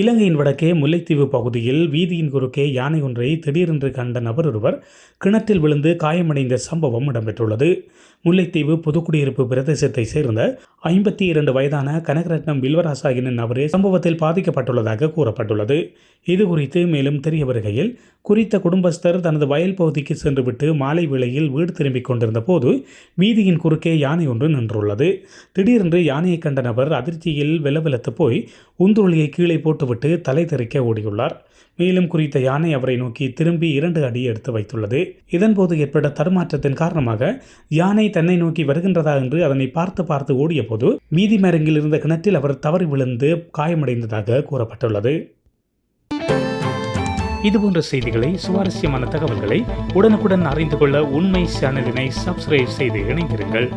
இலங்கையின் வடக்கே முல்லைத்தீவு பகுதியில் வீதியின் குறுக்கே யானை ஒன்றை திடீரென்று கண்ட நபர் ஒருவர் கிணற்றில் விழுந்து காயமடைந்த சம்பவம் இடம்பெற்றுள்ளது. முல்லைத்தீவு புதுக்குடியிருப்பு பிரதேசத்தை சேர்ந்த ஐம்பத்தி இரண்டு வயதான கனகரட்னம் வில்வராசா என்னும் நபரே சம்பவத்தில் பாதிக்கப்பட்டுள்ளதாக கூறப்பட்டுள்ளது. இது குறித்து மேலும் தெரிய வருகையில் குறித்த குடும்பஸ்தர் தனது வயல் பகுதிக்கு சென்றுவிட்டு மாலை வேளையில் வீடு திரும்பிக் கொண்டிருந்த போது வீதியின் குறுக்கே யானை ஒன்று நின்றுள்ளது. திடீரென்று யானையை கண்ட நபர் அதிர்ச்சியில் வெலவெலத்து போய் உந்துருளியை கீழே போட்டு போட்டுவிட்டு தலை தெறிக்க ஓடியுள்ளார். மேலும் குறித்த யானை அவரை நோக்கி திரும்பி இரண்டு அடி எடுத்து வைத்துள்ளது. இதன்போது ஏற்பட்ட தடுமாற்றத்தின் காரணமாக யானை தன்னை நோக்கி வருகின்றதா என்று அதனை பார்த்து பார்த்து ஓடிய போது வீதி மரங்கில் இருந்த கிணற்றில் அவர் தவறி விழுந்து காயமடைந்ததாக கூறப்பட்டுள்ளது. இதுபோன்ற செய்திகளை சுவாரஸ்யமான தகவல்களை உடனுக்குடன் அறிந்து கொள்ள உண்மை சேனலினை சப்ஸ்கிரைப் செய்து இணைந்திருங்கள்.